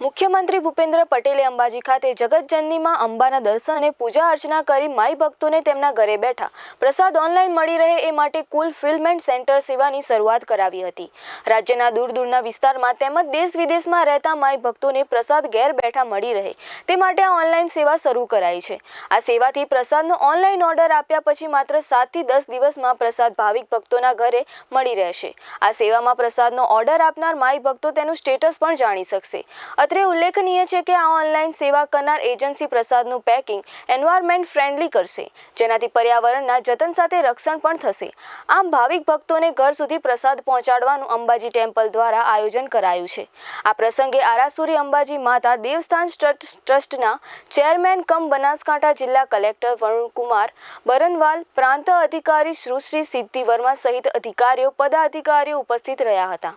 મુખ્યમંત્રી ભૂપેન્દ્ર પટેલે અંબાજી ખાતે જગતજનનીમાં અંબાના દર્શન અને પૂજા અર્ચના કરી માઈ ભક્તોને તેમના ઘરે બેઠા પ્રસાદ ઓનલાઈન મળી રહે એ માટે કુલ ફિલમેન્ટ સેન્ટર સેવાની શરૂઆત કરાવી હતી. રાજ્યના દૂર દૂરના વિસ્તારમાં તેમજ દેશ વિદેશમાં રહેતા માઈ ભક્તોને પ્રસાદ ઘેર બેઠા મળી રહે તે માટે આ ઓનલાઈન સેવા શરૂ કરાઈ છે. આ સેવાથી પ્રસાદનો ઓનલાઈન ઓર્ડર આપ્યા પછી માત્ર સાતથી દસ દિવસમાં પ્રસાદ ભાવિક ભક્તોના ઘરે મળી રહેશે. આ સેવામાં પ્રસાદનો ઓર્ડર આપનાર માઈ ભક્તો તેનું સ્ટેટસ પણ જાણી શકશે. અત્રે ઉલ્લેખનીય છે કે આ ઓનલાઈન સેવા કરનાર એજન્સી પ્રસાદનું પેકિંગ એન્વાયરમેન્ટ ફ્રેન્ડલી કરશે, જેનાથી પર્યાવરણના જતન સાથે રક્ષણ પણ થશે. આમ ભાવિક ભક્તોને ઘર સુધી પ્રસાદ પહોંચાડવાનું અંબાજી ટેમ્પલ દ્વારા આયોજન કરાયું છે. આ પ્રસંગે આરાસુરી અંબાજી માતા દેવસ્થાન ટ્રસ્ટ- ટ્રસ્ટના ચેરમેન કમ બનાસકાંઠા જિલ્લા કલેક્ટર વરુણકુમાર બરનવાલ, પ્રાંત અધિકારી સુશ્રી સિદ્ધિ વર્મા સહિત અધિકારીઓ, પદાધિકારીઓ ઉપસ્થિત રહ્યા હતા.